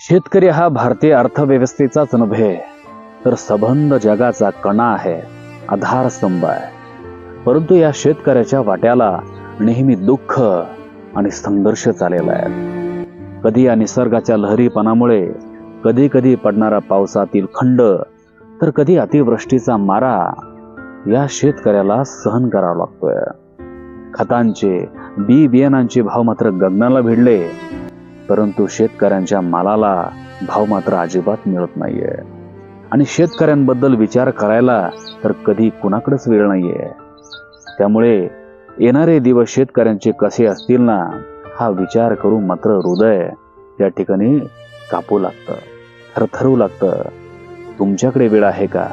शेतकरी हा भारतीय अर्थव्यवस्थेचाच नव्हे तर सबंध जगाचा कणा आहे आधारस्तंभ आहे. परंतु या शेतकऱ्याच्या वाट्याला नेहमी दुःख आणि संघर्ष चाललेला आहे. कधी या निसर्गाच्या लहरीपणामुळे कधी कधी पडणारा पावसातील खंड तर कधी अतिवृष्टीचा मारा या शेतकऱ्याला सहन करावा लागतोय. खतांचे बी बियाणांचे भाव मात्र गगनाला भिडले परंतु शेतकऱ्यांच्या मालाला भाव मात्र अजिबात मिळत नाहीये. आणि शेतकऱ्यांबद्दल विचार करायला तर कधी कुणाकडेच वेळ नाहीये. त्यामुळे येणारे दिवस शेतकऱ्यांचे कसे असतील ना हा विचार करून मात्र हृदय त्या ठिकाणी कापू लागतं. थरथरू लागतं. तुमच्याकडे वेळ आहे का?